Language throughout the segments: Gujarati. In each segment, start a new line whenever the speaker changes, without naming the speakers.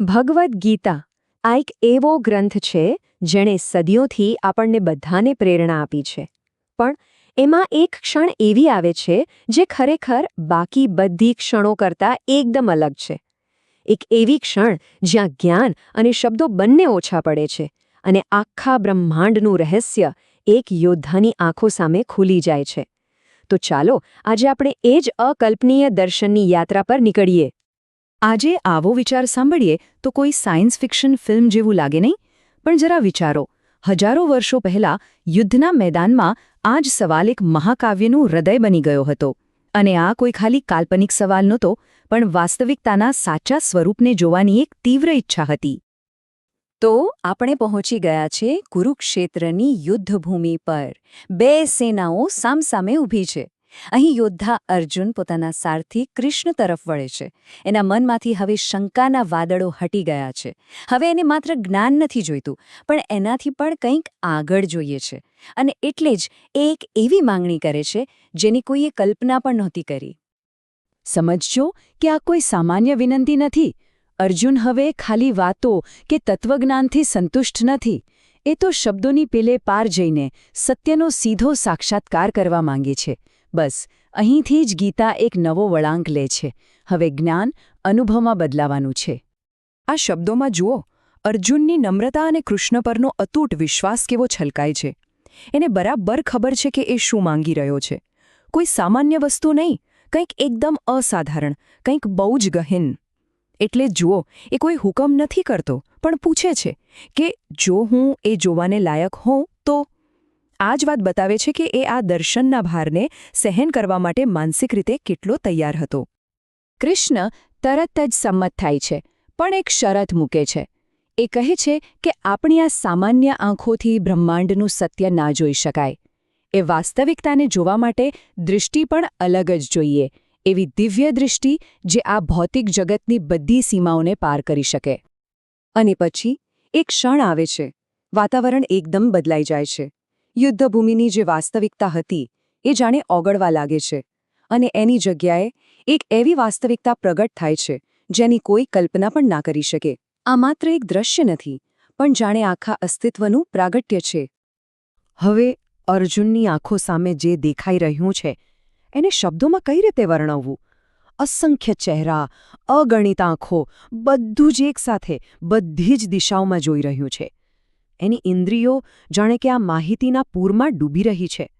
ભગવદ્ ગીતા આ એક એવો ગ્રંથ છે જેણે સદીઓથી આપણને બધાને પ્રેરણા આપી છે. પણ એમાં એક ક્ષણ એવી આવે છે જે ખરેખર બાકી બધી ક્ષણો કરતાં એકદમ અલગ છે. એક એવી ક્ષણ જ્યાં જ્ઞાન અને શબ્દો બંને ઓછા પડે છે અને આખા બ્રહ્માંડનું રહસ્ય એક યોદ્ધાની આંખો સામે ખુલી જાય છે. તો ચાલો આજે આપણે એ જ અકલ્પનીય દર્શનની યાત્રા પર નીકળીએ. આજે આવો વિચાર સાંભળીએ તો કોઈ સાયન્સ ફિક્શન ફિલ્મ જેવું લાગે નહીં? પણ જરા વિચારો. હજારો વર્ષો પહેલા યુદ્ધના મેદાનમાં આ જ સવાલ એક મહાકાવ્યનું હૃદય બની ગયો હતો. અને આ કોઈ ખાલી કાલ્પનિક સવાલ નહોતો, પણ વાસ્તવિકતાના સાચા સ્વરૂપને જોવાની એક તીવ્ર ઈચ્છા હતી. તો આપણે પહોંચી ગયા છે કુરુક્ષેત્રની યુદ્ધભૂમિ પર. બે સેનાઓ સામસામે ઊભી છે. અહીં યોદ્ધા અર્જુન પોતાના સારથી કૃષ્ણ તરફ વળે છે. એના મનમાંથી હવે શંકાના વાદળો હટી ગયા છે. હવે એને માત્ર જ્ઞાન નથી જોઈતું, પણ એનાથી પણ કંઈક આગળ જોઈએ છે. અને એટલે જ એ એક એવી માંગણી કરે છે, જેની કોઈએ કલ્પના પણ નહોતી કરી. સમજજો કે આ કોઈ સામાન્ય વિનંતી નથી. અર્જુન હવે ખાલી વાતો કે તત્વજ્ઞાનથી સંતુષ્ટ નથી. એ તો શબ્દોની પેલે પાર જઈને સત્યનો સીધો સાક્ષાત્કાર કરવા માંગે છે. બસ, અહીંથી જ ગીતા એક નવો વળાંક લે છે. હવે જ્ઞાન અનુભવમાં બદલાવાનું છે. આ શબ્દોમાં જુઓ, અર્જુનની નમ્રતા અને કૃષ્ણ પરનો અતૂટ વિશ્વાસ કેવો છલકાય છે. એને બરાબર ખબર છે કે એ શું માંગી રહ્યો છે. કોઈ સામાન્ય વસ્તુ નહીં, કંઈક એકદમ અસાધારણ, કંઈક બહુ જ ગહિન. એટલે જુઓ, એ કોઈ હુકમ નથી કરતો, પણ પૂછે છે કે જો હું એ જોવાને લાયક હોઉં તો? આ જ વાત બતાવે છે કે એ આ દર્શનના ભારને સહેન કરવા માટે માનસિક રીતે કેટલો તૈયાર હતો. કૃષ્ણ તરત જ સંમત થાય છે, પણ એક શરત મૂકે છે. એ કહે છે કે આપણી આ સામાન્ય આંખોથી બ્રહ્માંડનું સત્ય ના જોઈ શકાય. એ વાસ્તવિકતાને જોવા માટે દૃષ્ટિ પણ અલગ જ જોઈએ, એવી દિવ્ય દૃષ્ટિ જે આ ભૌતિક જગતની બધી સીમાઓને પાર કરી શકે. અને પછી એક ક્ષણ આવે છે, વાતાવરણ એકદમ બદલાઈ જાય છે. યુદ્ધભૂમિની જે વાસ્તવિકતા હતી, એ જાણે ઓગળવા લાગે છે. અને એની જગ્યાએ એક એવી વાસ્તવિકતા પ્રગટ થાય છે, જેની કોઈ કલ્પના પણ ના કરી શકે. આ માત્ર એક દ્રશ્ય નથી, પણ જાણે આખા અસ્તિત્વનું પ્રાગટ્ય છે. હવે અર્જુનની આંખો સામે જે દેખાઈ રહ્યું છે, એને શબ્દોમાં કઈ રીતે વર્ણવવું? અસંખ્ય ચહેરા, અગણિત આંખો, બધું જ એકસાથે બધી જ દિશાઓમાં જોઈ રહ્યું છે. એની ઇન્દ્રિયો જાણે કે આ માહિતીના પૂરમાં ડૂબી રહી છે.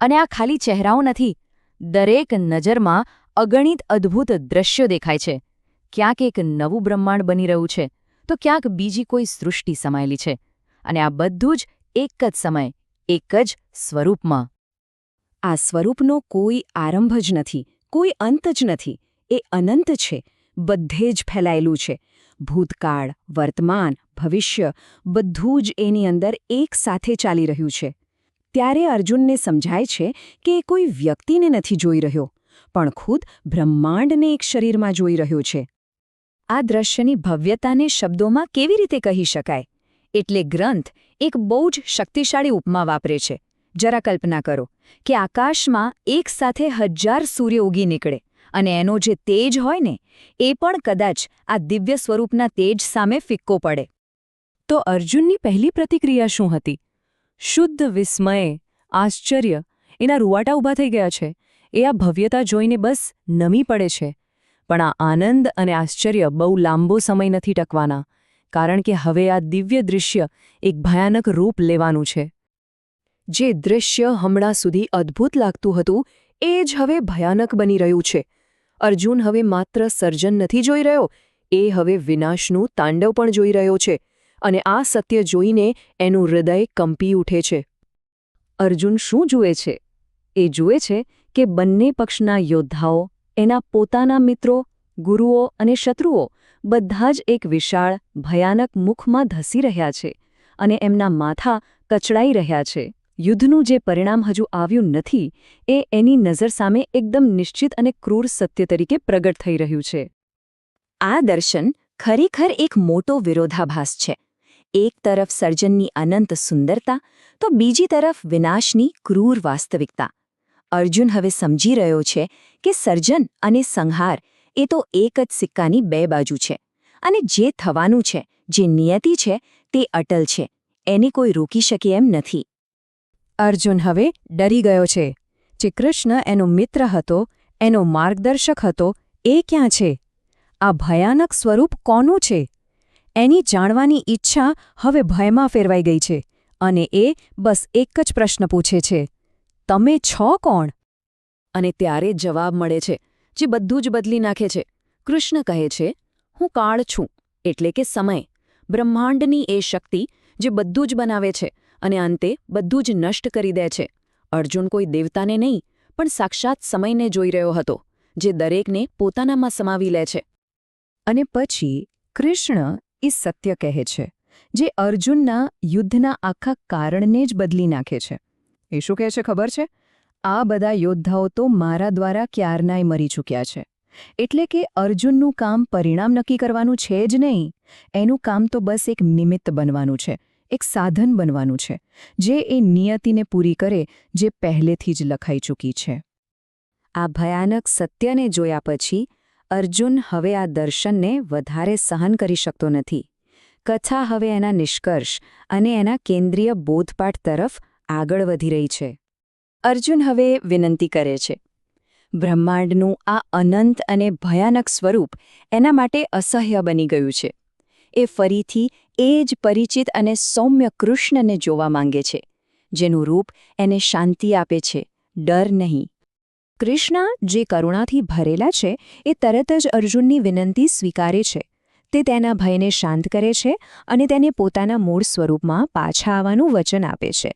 અને આ ખાલી ચહેરાઓ નથી, દરેક નજરમાં અગણિત અદ્ભુત દ્રશ્યો દેખાય છે. ક્યાંક એક નવું બ્રહ્માંડ બની રહ્યું છે, તો ક્યાંક બીજી કોઈ સૃષ્ટિ સમાયેલી છે. અને આ બધું જ એક જ સમય, એક જ સ્વરૂપમાં. આ સ્વરૂપનો કોઈ આરંભ જ નથી, કોઈ અંત જ નથી, એ અનંત છે, બધે જ ફેલાયેલું છે. ભૂતકાળ, વર્તમાન ભવિષ્ય બધું જ એની અંદર એક સાથે ચાલી રહ્યું છે. ત્યારે અર્જુનને સમજાય છે કે એ કોઈ વ્યક્તિને નથી જોઈ રહ્યો, પણ ખુદ બ્રહ્માંડને એક શરીરમાં જોઈ રહ્યો છે. આ દ્રશ્યની ભવ્યતાને શબ્દોમાં કેવી રીતે કહી શકાય? એટલે ગ્રંથ એક બહુ જ શક્તિશાળી ઉપમા વાપરે છે. જરા કલ્પના કરો કે આકાશમાં એક સાથે હજાર સૂર્ય ઉગી નીકળે અને એનો જે તેજ હોય ને, એ પણ કદાચ આ દિવ્ય સ્વરૂપના તેજ સામે ફિક્કો પડે. તો અર્જુનની પહેલી પ્રતિક્રિયા શું હતી? શુદ્ધ વિસ્મયે, આશ્ચર્ય. એના રૂવાટા ઊભા થઈ ગયા છે. એ આ ભવ્યતા જોઈને બસ નમી પડે છે. પણ આ આનંદ અને આશ્ચર્ય બહુ લાંબો સમય નથી ટકવાના, કારણ કે હવે આ દિવ્ય દૃશ્ય એક ભયાનક રૂપ લેવાનું છે. જે દૃશ્ય હમણાં સુધી અદ્ભુત લાગતું હતું, એ જ હવે ભયાનક બની રહ્યું છે. અર્જુન હવે માત્ર સર્જન નથી જોઈ રહ્યો, એ હવે વિનાશનું તાંડવ પણ જોઈ રહ્યો છે. અને આ સત્ય જોઈને એનું હૃદય કંપી ઉઠે છે. અર્જુન શું જુએ છે? એ જુએ છે કે બંને પક્ષના યોદ્ધાઓ, એના પોતાના મિત્રો, ગુરુઓ અને શત્રુઓ બધા જ એક વિશાળ, ભયાનક મુખમાં ધસી રહ્યા છે અને એમના માથા કચડાઈ રહ્યા છે. યુદ્ધનું જે પરિણામ હજુ આવ્યું નથી, એ એની નજર સામે એકદમ નિશ્ચિત અને ક્રૂર સત્ય તરીકે પ્રગટ થઈ રહ્યું છે. આ દર્શન ખરેખર એક મોટો વિરોધાભાસ છે. એક તરફ સર્જનની અનંત સુંદરતા, તો બીજી તરફ વિનાશની ક્રૂર વાસ્તવિકતા. અર્જુન હવે સમજી રહ્યો છે કે સર્જન અને સંહાર એ તો એક જ સિક્કાની બે બાજુ છે અને જે થવાનું છે, જે નિયતિ છે, તે અટલ છે. એને કોઈ રોકી શકે એમ નથી.
અર્જુન હવે ડરી ગયો છે. જે કૃષ્ણ એનો મિત્ર હતો, એનો માર્ગદર્શક હતો, એ ક્યાં છે? આ ભયાનક સ્વરૂપ કોનું છે? એની જાણવાની ઈચ્છા હવે ભયમાં ફેરવાઈ ગઈ છે અને એ બસ એક જ પ્રશ્ન પૂછે છે, તમે છો કોણ?
અને ત્યારે જવાબ મળે છે, જે બધું જ બદલી નાખે છે. કૃષ્ણ કહે છે, હું કાળ છું, એટલે કે સમય. બ્રહ્માંડની એ શક્તિ જે બધું જ બનાવે છે અને અંતે બધું જ નષ્ટ કરી દે છે. અર્જુન કોઈ દેવતાને નહીં, પણ સાક્ષાત સમયને જોઈ રહ્યો હતો, જે દરેકને પોતાનામાં સમાવી લે છે.
અને પછી કૃષ્ણ એ સત્ય કહે છે, જે અર્જુનના યુદ્ધના આખા કારણને જ બદલી નાખે છે. એ શું કહે છે ખબર છે? આ બધા યોદ્ધાઓ તો મારા દ્વારા ક્યારનાય મરી ચૂક્યા છે. એટલે કે અર્જુનનું કામ પરિણામ નક્કી કરવાનું છે જ નહીં, એનું કામ તો બસ એક નિમિત્ત બનવાનું છે, એક સાધન બનવાનું છે, જે એ નિયતિને પૂરી કરે, જે પહેલેથી જ લખાઈ ચૂકી છે.
આ ભયાનક સત્યને જોયા પછી અર્જુન હવે આ દર્શનને વધારે સહન કરી શકતો નથી. કથા હવે એના નિષ્કર્ષ અને એના કેન્દ્રીય બોધપાઠ તરફ આગળ વધી રહી છે. અર્જુન હવે વિનંતી કરે છે. બ્રહ્માંડનું આ અનંત અને ભયાનક સ્વરૂપ એના માટે અસહ્ય બની ગયું છે. એ ફરીથી એ જ પરિચિત અને સૌમ્ય કૃષ્ણને જોવા માંગે છે, જેનું રૂપ એને શાંતિ આપે છે, ડર નહીં. કૃષ્ણ જે કરુણાથી ભરેલા છે, એ તરત જ અર્જુનની વિનંતી સ્વીકારે છે. તે તેના ભયને શાંત કરે છે અને તેને પોતાના મૂળ સ્વરૂપમાં પાછા આવવાનું વચન આપે છે.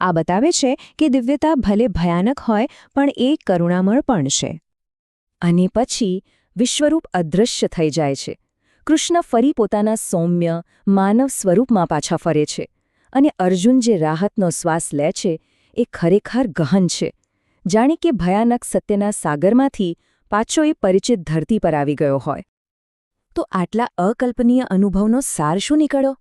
આ બતાવે છે કે દિવ્યતા ભલે ભયાનક હોય, પણ એ કરુણામળ પણ છે. અને પછી વિશ્વરૂપ અદૃશ્ય થઈ જાય છે. કૃષ્ણ ફરી પોતાના સૌમ્ય, માનવ સ્વરૂપમાં પાછા ફરે છે અને અર્જુન જે રાહતનો શ્વાસ લે છે, એ ખરેખર ગહન છે. જાણે કે ભયાનક સત્યના સાગરમાંથી પાછો એ પરિચિત ધરતી પર આવી ગયો હોય. તો આટલા અકલ્પનીય અનુભવનો સાર શું નીકળ્યો?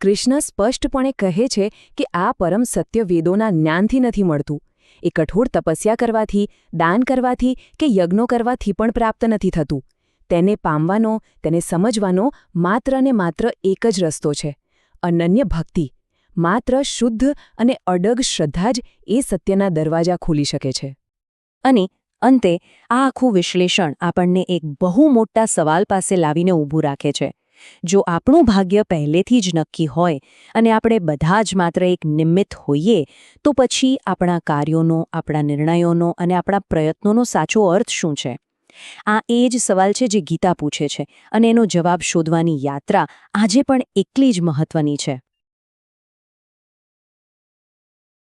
કૃષ્ણ સ્પષ્ટપણે કહે છે કે આ પરમ સત્ય વેદોના જ્ઞાનથી નથી મળતું. એ કઠોર તપસ્યા કરવાથી, દાન કરવાથી કે યજ્ઞો કરવાથી પણ પ્રાપ્ત નથી થતું. તેને પામવાનો, તેને સમજવાનો માત્ર ને માત્ર એક જ રસ્તો છે. અનન્ય ભક્તિ. માત્ર શુદ્ધ અને અડગ શ્રદ્ધા જ એ સત્યના દરવાજા ખોલી શકે છે. અને અંતે, આ આખું વિશ્લેષણ આપણને એક બહુ મોટા સવાલ પાસે લાવીને ઊભું રાખે છે. જો આપણું ભાગ્ય પહેલેથી જ નક્કી હોય અને આપણે બધા જ માત્ર એક નિમિત્ત હોઈએ, તો પછી આપણા કાર્યોનો, આપણા નિર્ણયોનો અને આપણા પ્રયત્નોનો સાચો અર્થ શું છે? આ એ જ સવાલ છે જે ગીતા પૂછે છે અને એનો જવાબ શોધવાની યાત્રા આજે પણ એટલી જ મહત્વની છે.